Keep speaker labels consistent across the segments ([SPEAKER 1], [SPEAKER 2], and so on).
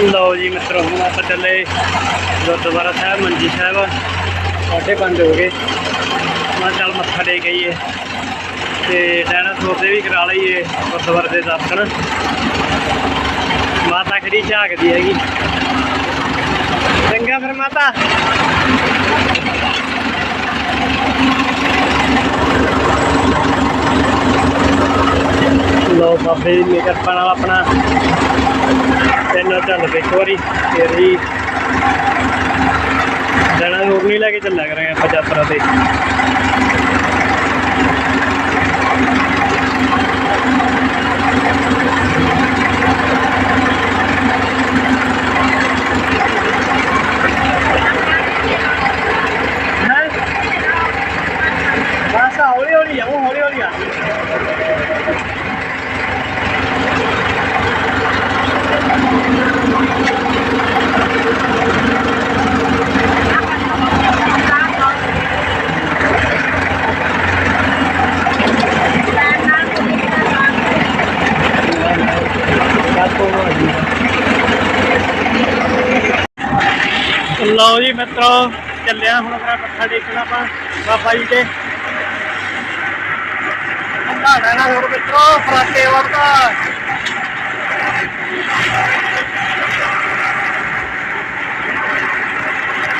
[SPEAKER 1] ਲਓ ਜੀ ਮਿੱਤਰੋ, ਹੁਣ ਆਪਾਂ ਚੱਲੇ ਗੁਰਦੁਆਰਾ ਸਾਹਿਬ, ਮੰਜੀ ਸਾਹਿਬ। ਸਾਢੇ ਪੰਜ ਹੋ ਗਏ। ਮੈਂ ਚੱਲ ਮੱਥਾ ਟੇਕ ਆਈਏ। ਤੇ ਡਾਇਨਾਸੌਰ ਦੇ ਵੀ ਕਰਾ ਲਈਏ ਗੁਰਦੁਆਰੇ ਦੇ ਦਰਸ਼ਨ। ਮਾਤਾ ਖੜੀ ਝਾਕਦੀ ਹੈਗੀ। ਚੰਗਾ ਫਿਰ ਮਾਤਾ। ਲੋ ਬਾਬੇ ਦੀ ਕਿਰਪਾ ਨਾਲ ਆਪਣਾ ਤਿੰਨ ਚੱਲ ਪਏ ਇੱਕ ਵਾਰੀ ਫਿਰ ਹੀ ਜਣਾ ਹੋਰ ਨਹੀਂ ਲੈ ਕੇ ਚੱਲਿਆ ਕਰਾਂਗੇ ਆਪਾਂ ਯਾਤਰਾ ਤੇ ਹੈਂ? ਬਸ ਹੌਲੀ ਹੌਲੀ ਆਉਂ ਹੌਲੀ ਹੌਲੀ ਆ ਲਓ ਜੀ ਮਿੱਤਰੋ ਚੱਲਿਆ ਹੁਣ ਆਪਣਾ ਮੱਥਾ ਟੇਕਣਾ ਆਪਾਂ ਬਾਬਾ ਜੀ ਦੇ। ਅੰਦਾ ਡਾਣਾ ਹੋਰ ਮਿੱਤਰੋ ਫਰਾਟੇ ਵਰਦਾ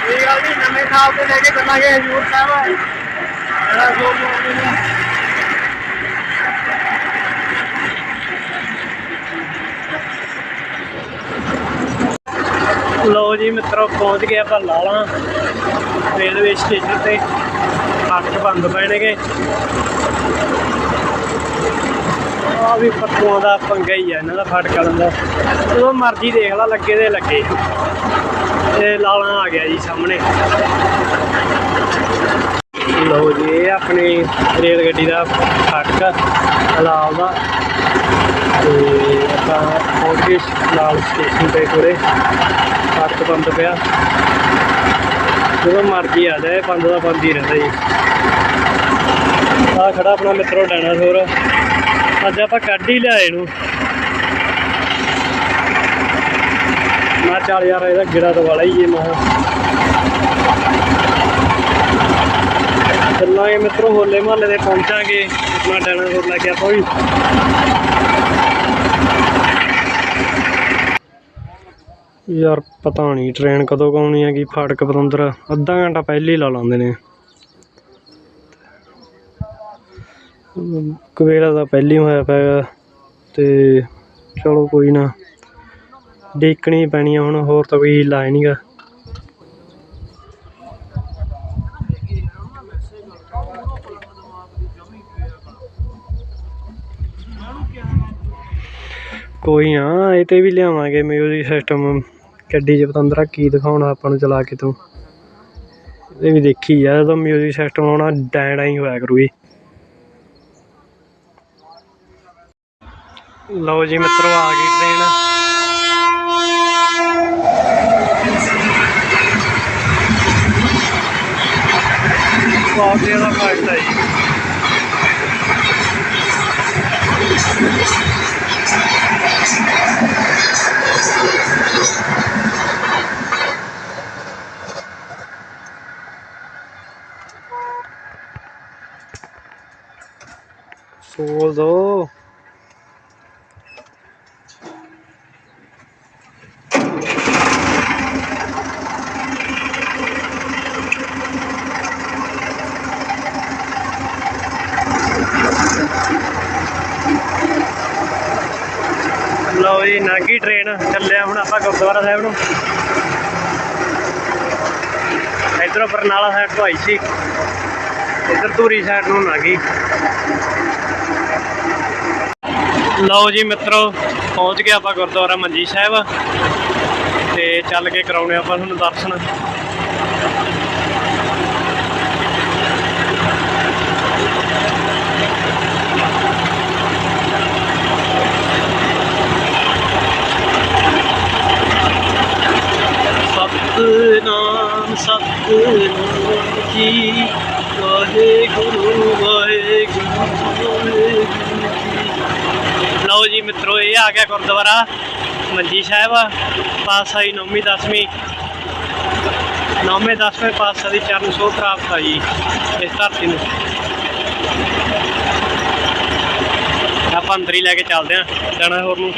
[SPEAKER 1] ਇਹ ਗੱਲ ਨਹੀਂ, ਨਵੇਂ ਸਾਲ ਤੇ ਲੈ ਕੇ ਚੱਲਾਂਗੇ ਹਜੂਰ ਸਾਹਿਬ। ਜਿਹੜਾ ਜ਼ੋਰ ਜ਼ੋਰ ਨਾਲ ਲੋ ਜੀ ਮਿੱਤਰੋ, ਪਹੁੰਚ ਗਏ ਆਪਾਂ ਲਾਲਾ ਰੇਲਵੇ ਸਟੇਸ਼ਨ ਤੇ। ਅੱਠ ਬੰਦ ਪੈਣਗੇ। ਆ ਵੀ ਪੱਤੂਆਂ ਦਾ ਪੰਗਾ ਹੀ ਆ, ਇਹਨਾਂ ਦਾ ਫਟਕਾ ਦਾ ਜਦੋਂ ਮਰਜ਼ੀ ਦੇਖ ਲਾ, ਲੱਗੇ ਦੇ ਲੱਗੇ। ਇਹ ਲਾਲਾ ਆ ਗਿਆ ਜੀ ਸਾਹਮਣੇ। ਲੋ ਜੀ, ਇਹ ਆਪਣੀ ਰੇਲ ਗੱਡੀ ਦਾ ਫਟਕਾ, ਲਾਲ ਦਾ। ਤੇ ਆਪਾਂ ਪਹੁੰਚ ਗਏ ਲਾਲ ਸਟੇਸ਼ਨ ਤੇ ਕੋਲੇ। ਸੜਕ ਬੰਦ ਪਿਆ। ਜਦੋਂ ਮਰਜ਼ੀ ਆ ਜਾਏ ਬੰਦ ਦਾ ਬੰਦ ਹੀ ਰਹਿੰਦਾ ਜੀ। ਆ ਖੜਾ ਆਪਣਾ ਮਿੱਤਰੋ ਡਾਇਨਾਸੌਰ। ਅੱਜ ਆਪਾਂ ਕੱਢ ਹੀ ਲਿਆਏ ਇਹਨੂੰ। ਮੈਂ ਚੱਲ ਯਾਰ, ਇਹਦਾ ਗਿੜਾ ਤੋਂ ਵਾਲਾ ਹੀ ਇਹ ਮਾ ਚੱਲਾਂਗੇ ਮਿੱਤਰੋ ਹੋਲੇ ਮਹੱਲੇ ਤੇ ਪਹੁੰਚਾਂਗੇ। ਆਪਣਾ ਡਾਇਨਾਸੌਰ ਲੈ ਕੇ ਆਪਾਂ ਵੀ। ਯਾਰ ਪਤਾ ਨਹੀਂ ਟ੍ਰੇਨ ਕਦੋਂ ਕੁ ਆਉਣੀ ਹੈਗੀ, ਫਾਟਕ ਪਤੰਦਰ ਅੱਧਾ ਘੰਟਾ ਪਹਿਲੇ ਹੀ ਲਾ ਲਾਉਂਦੇ ਨੇ। ਕਵੇਲਾ ਦਾ ਪਹਿਲੀ ਹੋਇਆ ਪਿਆ ਤੇ ਚਲੋ ਕੋਈ ਨਾ, ਦੇਖਣੀ ਪੈਣੀ ਆ ਹੁਣ, ਹੋਰ ਤਾਂ ਕੋਈ ਹਿੱਲਾ ਹੈ ਨਹੀਂਗਾ ਕੋਈ ਨਾ, ਇਹ ਤੇ ਵੀ ਲਿਆਵਾਂਗੇ ਮਿਊਜ਼ਿਕ ਸਿਸਟਮ ਗੱਡੀ 'ਚ ਪਤੰਦਰਾ, ਕੀ ਦਿਖਾਉਣਾ ਆਪਾਂ ਨੂੰ ਚਲਾ ਕੇ ਤੂੰ? ਇਹ ਵੀ ਦੇਖੀ ਆ ਜਦੋਂ ਮਿਊਜ਼ਿਕ ਸਿਸਟਮ ਆਉਣਾ ਡੈਂਡਾ ਹੀ ਹੋਇਆ ਕਰੂ ਕਰੂਗੀ ਲਓ ਜੀ ਮਿੱਤਰੋ, ਆ ਗਈ ਟ੍ਰੇਨ ਬਹੁਤ ਜ਼ਿਆਦਾ ਫਾਇਦਾ ਜੀ। ਸੋਲ ਦੋ ਲਓ ਜੀ ਨਾਗੀ ਟ੍ਰੇਨ ਚੱਲਿਆ ਹੁਣ ਆਪਾਂ ਗੁਰਦੁਆਰਾ ਸਾਹਿਬ ਨੂੰ। ਇਧਰੋਂ ਬਰਨਾਲਾ ਸਾਈਡ ਤੋਂ ਆਈ ਸੀ। ਇਧਰ ਧੂਰੀ ਸਾਈਡ ਨੂੰ ਨਾਗੀ ਲਓ ਜੀ ਮਿੱਤਰੋ, ਪਹੁੰਚ ਗਏ ਆਪਾਂ ਗੁਰਦੁਆਰਾ ਮੰਜੀ ਸਾਹਿਬ। ਤੇ ਚੱਲ ਕੇ ਕਰਾਉਣੇ ਆਪਾਂ ਤੁਹਾਨੂੰ ਦਰਸ਼ਨ। ਸਤਨਾਮ ਸਤਨਾਮ ਜੀ, ਵਾਹਿਗੁਰੂ ਵਾਹਿਗੁਰੂ ਲਓ ਜੀ ਮਿੱਤਰੋ, ਇਹ ਆ ਗਿਆ ਗੁਰਦੁਆਰਾ ਮੰਜੀ ਸਾਹਿਬ, ਪਾਤਸ਼ਾਹੀ ਨੌਵੀਂ, ਦਸਵੀਂ, ਨੌਵੇਂ, ਦਸਵੇਂ ਪਾਤਸ਼ਾਹ ਦੀ ਚਰਨ ਛੋਹ ਪ੍ਰਾਪਤ ਆ ਜੀ, ਇਸ ਧਰਤੀ ਨੂੰ। ਆਪਾਂ ਅੰਦਰ ਹੀ ਲੈ ਕੇ ਚੱਲਦੇ ਆਂ ਜਾਣਾ ਹੋਰ ਨੂੰ।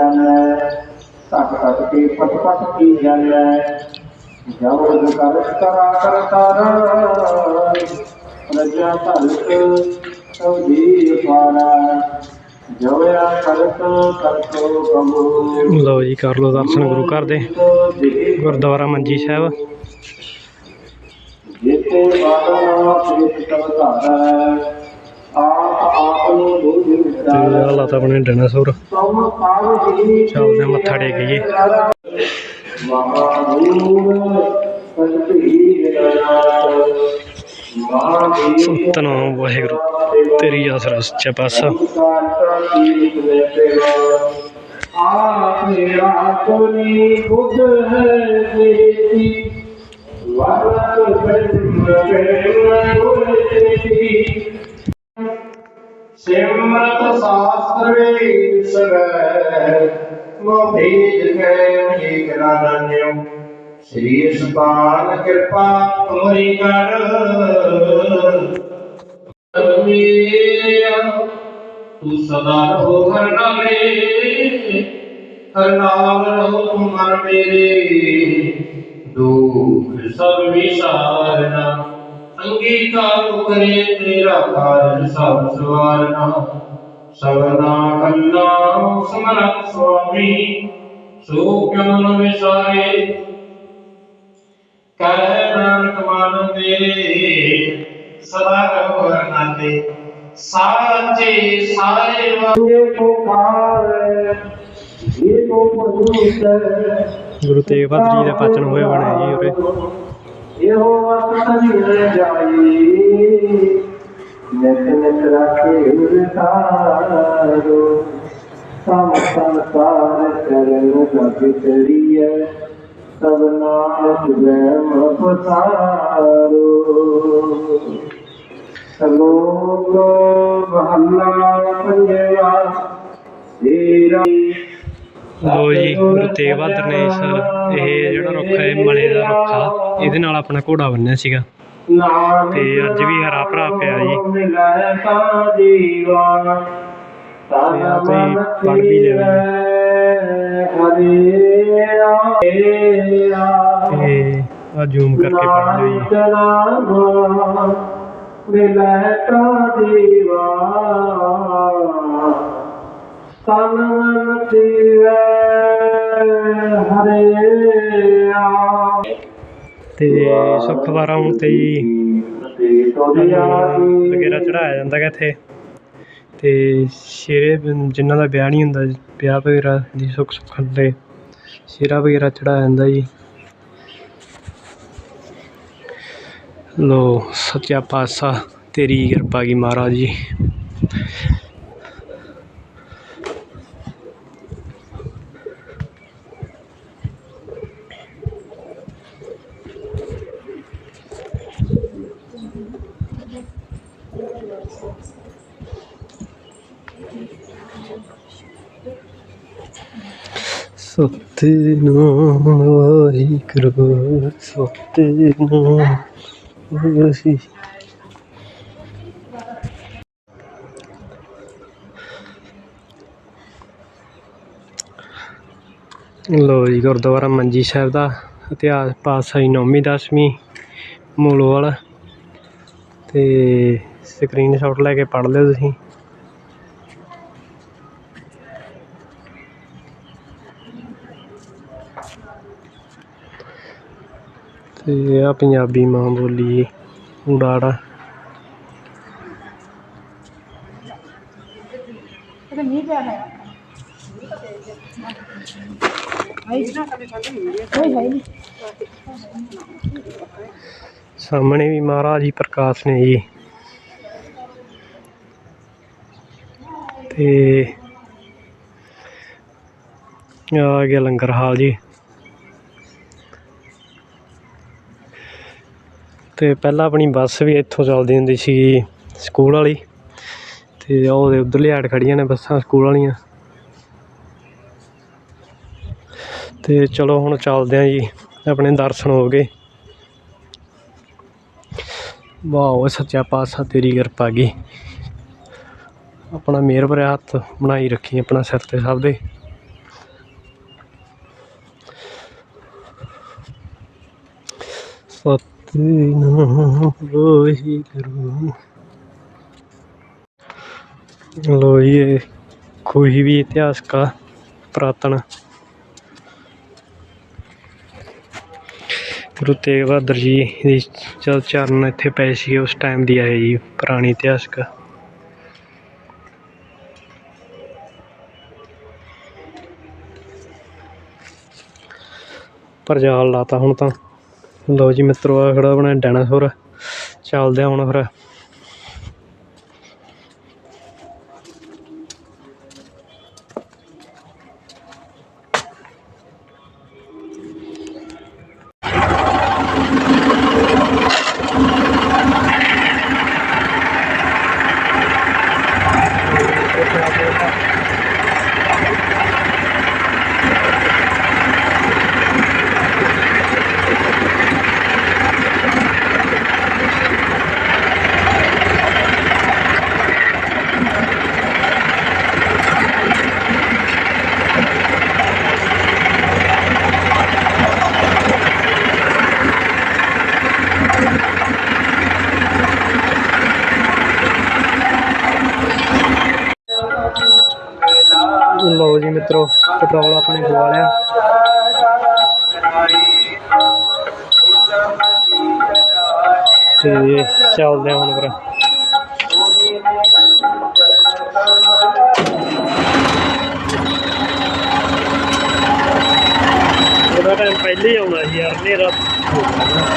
[SPEAKER 2] ਪਛਾਨੈ ਤਤ ਤਤ ਕੇ ਪਟ ਪਟ ਕੀ ਜਾਣੈ ਜਬ ਕਰ ਕਰਾ ਕਰ ਤਾਰ। ਪ੍ਰਜਾ ਧਲਕ ਸਭ ਪਾਰਾ ਜੋਇਆ ਕਰਤ ਕਰਤੋ ਕਬੂ
[SPEAKER 1] ਲਓ ਜੀ ਕਰ ਲਓ ਦਰਸ਼ਨ ਗੁਰੂ ਘਰ ਦੇ ਗੁਰਦੁਆਰਾ ਮੰਜੀ ਸਾਹਿਬ।
[SPEAKER 2] ਜਿਤੇ ਬਾਦਨਾ ਪ੍ਰੀਤ ਸਭ ਧਾਰੈ
[SPEAKER 1] ਤੇ
[SPEAKER 2] ਵਿਚਾਰੈ
[SPEAKER 1] ਲਾਤਾ ਆਪਣੇ ਡਾਇਨਾਸੌਰ।
[SPEAKER 2] ਤੁਮ
[SPEAKER 1] ਚੱਲਦੇ ਮੱਥਾ ਟੇਕੀਏ।
[SPEAKER 2] ਮਹਾਨੂਰ
[SPEAKER 1] ਸਤਨਾਮ ਵਾਹਿਗੁਰੂ, ਤੇਰੀ ਆਸਰਾ ਸੱਚਾ ਪਾਤਸ਼ਾਹ।
[SPEAKER 2] ਆਪ ਮੇਰਾ ਕੋਨੀ ਬੁੱਧ ਹੈ ਦੇਤੀ ਵਰਤ ਬ੍ਰਹਮ ਬ੍ਰਹਮ ਹੋਏ ਸਿਮਰਤ ਸ਼ਾਸਤਰ ਵੇਦ ਸਵੈ ਮੋ ਭੇਦ ਕੈ ਏਕ ਨਾਨਿਓ ਸ੍ਰੀ ਸੁਪਾਨ ਕਿਰਪਾ ਤੁਮਰੀ ਕਰ ਮੇਰਿਆ ਤੂੰ ਸਦਾ ਰਹੋ ਹਰ ਨਾਮੇ ਹਰ ਨਾਮ ਰਹੋ ਤੁਮ ਮਨ ਅੰਗੀਕਾਰ ਕਰੇ ਤੇਰਾ ਕਾਰਜ ਸਭ ਸਵਾਰਨਾ ਸਵਨਾ ਕੰਨਾ ਸਮਰਤ ਸੁਆਮੀ ਸੋ ਕਿਉ ਨ ਵਿਸਾਰੇ ਕਹਿ ਨਾਨਕ ਮਨ ਮੇਰੇ ਸਦਾ ਰਹੋ ਹਰ ਨਾਤੇ ਸਾਚੇ ਸਾਰੇ ਵਾਂਗੇ ਪੁਕਾਰ ਇਹ ਕੋ
[SPEAKER 1] ਗੁਰੂ ਤੇਗ ਬਹਾਦਰ ਜੀ ਦਾ ਪਾਚਨ ਹੋਏ ਬਣਿਆ ਜੀ ਉਰੇ
[SPEAKER 2] ਇਹੋ ਵਸਤ ਨਹੀਂ ਜਾਈ। ਨਿਤ ਨਿਤ ਰਾਖੇ ਉਰਤਾਰੋ ਸਮ ਸੰਸਾਰ ਚਰਨ ਜਗ ਚਲੀਐ ਸਭ ਨਾਮ ਜੈ ਪਸਾਰੋ। ਸਲੋਕ ਮਹੱਲਾ ਪੰਜਵਾ। ਤੇਰਾ
[SPEAKER 1] ਲੋ ਜੀ, ਗੁਰੂ ਤੇਗ ਬਹਾਦਰ ਇਹ ਜਿਹੜਾ ਰੁੱਖ ਹੈ ਮਲੇ ਦਾ ਰੁੱਖ ਆ। ਇਹਦੇ ਨਾਲ ਆਪਣਾ ਘੋੜਾ ਬੰਨਿਆ ਸੀਗਾ।
[SPEAKER 2] ਤੇ
[SPEAKER 1] ਅੱਜ ਵੀ ਹਰਾ ਭਰਾ ਪਿਆ ਜੀ।
[SPEAKER 2] ਤੇ
[SPEAKER 1] ਆਹ ਤੁਸੀਂ ਪੜ੍ਹ ਵੀ ਲਿਓ ਤੇ ਆ ਜ਼ੂਮ ਕਰਕੇ ਪੜ੍ਹ ਲਿਓ ਜੀ।
[SPEAKER 2] ਚਲਾਵਾ ਮਿਲੈ ਤਾਂ ਤਨ ਮਨ ਜੀਵੈ ਹਰੇ ਆ
[SPEAKER 1] ਤੇ ਸੁੱਖ ਵਾਰਾ ਤੇ ਜੀ ਵਗੈਰਾ ਚੜਾਇਆ ਜਾਂਦਾ ਗਾ ਇੱਥੇ। ਤੇ ਸ਼ੇਰੇ ਜਿਨ੍ਹਾਂ ਦਾ ਵਿਆਹ ਨਹੀਂ ਹੁੰਦਾ, ਵਿਆਹ ਵਗੈਰਾ ਦੀ ਸੁੱਖ ਸੁੱਖਣ ਤੇ ਸ਼ੇਰਾ ਵਗੈਰਾ ਚੜਾਇਆ ਜਾਂਦਾ ਜੀ। ਲੋ ਸੱਚਾ ਪਾਤਸ਼ਾਹ ਤੇਰੀ ਕਿਰਪਾ ਕੀ ਮਹਾਰਾਜ ਜੀ। ਸਤਿਨਾਮ ਵਾਹਿਗੁਰੂ ਸਤਿਨਾਮ ਵਾਹਿਗੁਰੂ ਲੋ ਜੀ ਗੁਰਦੁਆਰਾ ਮੰਜੀ ਸਾਹਿਬ ਦਾ ਇਤਿਹਾਸ ਪਾਤਸ਼ਾਹੀ ਨੌਵੀਂ ਦਸਵੀਂ ਮੂਲੋਵਾਲ ਤੇ स्क्रीनशॉट लैके पढ़ लो ती आबी माँ बोली उड़ाड़ा। सामने भी महाराज जी प्रकाश ने जी ਤੇ ਆ ਗਿਆ ਲੰਗਰ ਹਾਲ ਜੀ। ਤੇ ਪਹਿਲਾਂ ਆਪਣੀ ਬੱਸ ਵੀ ਇੱਥੋਂ ਚੱਲਦੀ ਹੁੰਦੀ ਸੀ ਸਕੂਲ ਵਾਲੀ। ਤੇ ਉਹਦੇ ਉਧਰਲੀ ਐਡ ਖੜੀਆਂ ਨੇ ਬੱਸਾਂ ਸਕੂਲ ਵਾਲੀਆਂ। ਤੇ ਚਲੋ ਹੁਣ ਚੱਲਦੇ ਆਂ ਜੀ, ਆਪਣੇ ਦਰਸ਼ਨ ਹੋ ਗਏ। ਵਾਹ ਸੱਚਾ ਪਾਤਸ਼ਾਹ ਤੇਰੀ ਕਿਰਪਾ ਗਈ। ਆਪਣਾ ਮਿਹਰ ਭਰਿਆ ਹੱਥ ਬਣਾਈ ਰੱਖੀ ਆਪਣਾ ਸਿਰ ਤੇ ਸਭ ਦੇ। ਸਤਿਨਾਮ ਵਾਹਿਗੁਰੂ ਲੋ ਜੀ ਕੋਈ ਵੀ ਇਤਿਹਾਸ ਕਾ ਪੁਰਾਤਨ। ਗੁਰੂ ਤੇਗ ਬਹਾਦਰ ਜੀ ਦੀ ਜਦ ਚਰਨ ਇੱਥੇ ਪਏ ਸੀ, ਉਸ ਟਾਈਮ ਦੀ ਹੈ ਜੀ, ਪੁਰਾਣੀ ਇਤਿਹਾਸਕ। ਪਰ ਜਾਲ ਲਾਤਾ ਹੁਣ ਤਾਂ। ਲਓ ਜੀ ਮਿੱਤਰੋ ਆ ਖੜਾ ਆਪਣਾ ਡਾਇਨਾਸੌਰ। ਚੱਲਦੇ ਆ ਹੁਣ ਫਿਰ। ਲਓ ਜੀ ਮਿੱਤਰੋ, ਪੈਟਰੋਲ ਆਪਣੇ ਪਵਾ ਲਿਆ। ਤੇ ਚੱਲਦੇ ਆ ਹੁਣ ਫਿਰ। ਉਹਦਾ ਟਾਈਮ ਪਹਿਲੇ ਹੀ ਆਉਣਾ ਸੀ ਯਾਰ, ਹਨੇਰਾ ਹੋ ਗਿਆ।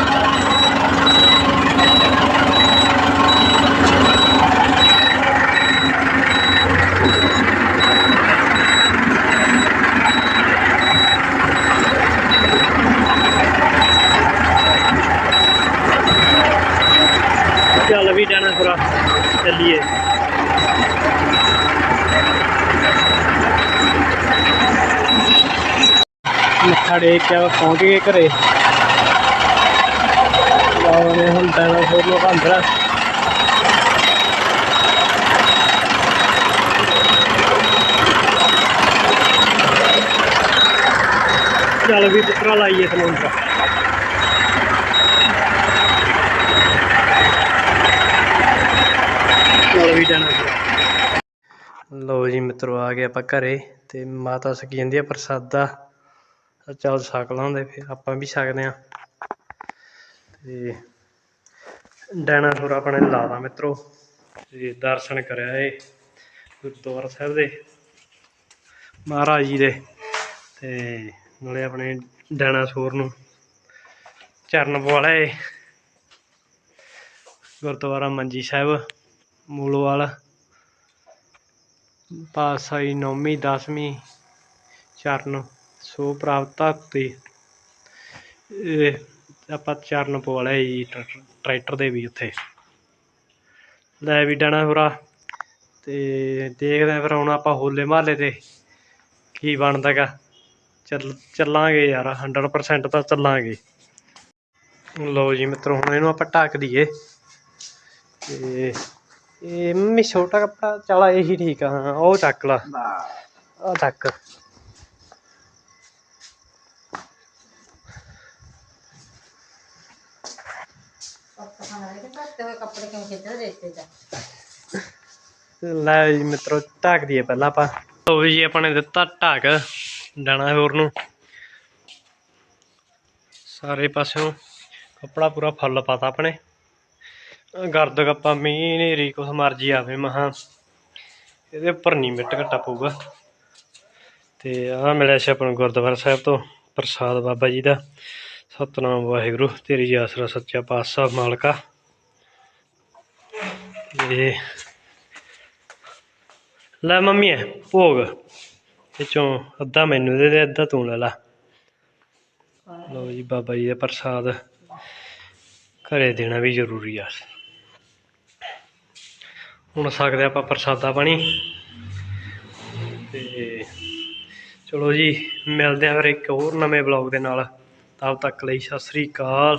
[SPEAKER 1] ਚੱਲ ਵੀ ਜਾਣਾ ਥੋੜਾ ਚੱਲੀਏ ਮੱਥਾ ਟੇਕ ਕੇ ਪਹੁੰਚ ਗਏ ਘਰੇ। ਲਾਉਣੇ ਹੁਣ ਡਾਇਨਾਸੌਰ ਨੂੰ ਅੰਦਰ ਚੱਲ ਵੀ ਪੁੱਤਰਾ, ਲਾਈਏ ਤੈਨੂੰ ਤਾਂ। ਚੱਲ ਵੀ ਜਾਣਾ ਲਓ ਜੀ ਮਿੱਤਰੋ, ਆ ਗਏ ਆਪਾਂ ਘਰੇ ਤੇ ਮਾਤਾ ਸਕੀ ਜਾਂਦੀ ਆ ਪ੍ਰਸਾਦਾ। ਚੱਲ ਛਕ ਲਾਉਂਦੇ ਫਿਰ, ਆਪਾਂ ਵੀ ਛਕਦੇ ਆ ਤੇ ਡਾਇਨਾਸੌਰ ਆਪਣੇ ਲਾਦਾ ਮਿੱਤਰੋ, ਤੇ ਦਰਸ਼ਨ ਕਰਿਆ ਏ ਗੁਰਦੁਆਰਾ ਸਾਹਿਬ ਦੇ ਮਹਾਰਾਜ ਜੀ ਦੇ। ਤੇ ਨਾਲੇ ਆਪਣੇ ਡਾਇਨਾਸੌਰ ਨੂੰ ਚਰਨ ਪਵਾਲਾ ਏ ਗੁਰਦੁਆਰਾ ਮੰਜੀ ਸਾਹਿਬ, ਮੂਲਵਾਲ, ਪਾਤਸ਼ਾਹੀ ਨੌਵੀਂ, ਦਸਵੀਂ ਚਰਨ। ਸੋ ਪ੍ਰਾਪਤਾ ਤੇ ਆਪਾਂ ਚਰਨ ਪਵਾਲਿਆ ਜੀ ਟਰੈਕਟਰ ਦੇ ਵੀ ਉੱਥੇ। ਲੈ ਵੀ ਡਾਣਾ ਹੋਰਾ, ਤੇ ਦੇਖਦੇ ਹਾਂ ਫਿਰ ਹੁਣ ਆਪਾਂ ਹੋਲੇ ਮਹੱਲੇ ਤੇ ਕੀ ਬਣਦਾਗਾ। ਚੱਲ, ਚੱਲਾਂਗੇ ਯਾਰ 100% ਤਾਂ ਚੱਲਾਂਗੇ। ਲਓ ਜੀ ਮਿੱਤਰੋ, ਹੁਣ ਇਹਨੂੰ ਆਪਾਂ ਢੱਕ ਦਈਏ। ਤੇ ਇਹ ਮੰਮੀ ਛੋਟਾ ਕੱਪੜਾ, ਚਲਾ ਇਹੀ ਠੀਕ ਆ, ਹਾਂ, ਉਹ ਚੱਕ ਲਾ। ਆ ਚੱਕ। ਲੈ ਜੀ ਮਿੱਤਰੋ, ਢੱਕ ਦਈਏ ਪਹਿਲਾਂ ਆਪਾਂ। ਲਓ ਜੀ ਆਪਾਂ ਨੇ ਦਿੱਤਾ ਢੱਕ ਡਾਣਾ ਹੋਰ ਨੂੰ। ਸਾਰੇ ਪਾਸਿਓਂ ਕੱਪੜਾ ਪੂਰਾ ਫੁੱਲ ਪਾਤਾ ਆਪਣੇ। ਗਰਦ ਗੱਪਾ ਮੀਂਹ ਨੇਰੀ ਕੁਛ ਮਰਜ਼ੀ ਆਵੇ, ਮਹਾ। ਇਹਦੇ ਉੱਪਰ ਨਹੀਂ ਮਿੱਟ ਘਟਾ ਪਊਗਾ। ਤੇ ਆ ਮਿਲਿਆ ਸੀ ਆਪਾਂ ਨੂੰ ਗੁਰਦੁਆਰਾ ਸਾਹਿਬ ਤੋਂ, ਪ੍ਰਸਾਦ ਬਾਬਾ ਜੀ ਦਾ। ਸਤਨਾਮ ਵਾਹਿਗੁਰੂ, ਤੇਰੀ ਆਸਰਾ ਸੱਚਾ ਪਾਤਸ਼ਾਹ, ਮਾਲਕਾ। ਤੇ ਲੈ ਮੰਮੀ ਹੈ ਭੋਗ। ਇਹ ਚੋਂ ਅੱਧਾ ਮੈਨੂੰ ਦੇ ਦੇ, ਅੱਧਾ ਤੂੰ ਲੈ ਲਾ। ਲਓ ਜੀ, ਬਾਬਾ ਜੀ ਦਾ ਪ੍ਰਸਾਦ। ਘਰੇ ਦੇਣਾ ਵੀ ਜ਼ਰੂਰੀ ਆ। ਹੁਣ ਸਕਦੇ ਆਪਾਂ ਪ੍ਰਸਾਦਾ ਪਾਣੀ। ਤੇ ਚਲੋ ਜੀ, ਮਿਲਦੇ ਹਾਂ ਫਿਰ ਇੱਕ ਹੋਰ ਨਵੇਂ ਬਲੌਗ ਦੇ ਨਾਲ। ਤਦ ਤੱਕ ਲਈ ਸਤਿ ਸ੍ਰੀ ਅਕਾਲ।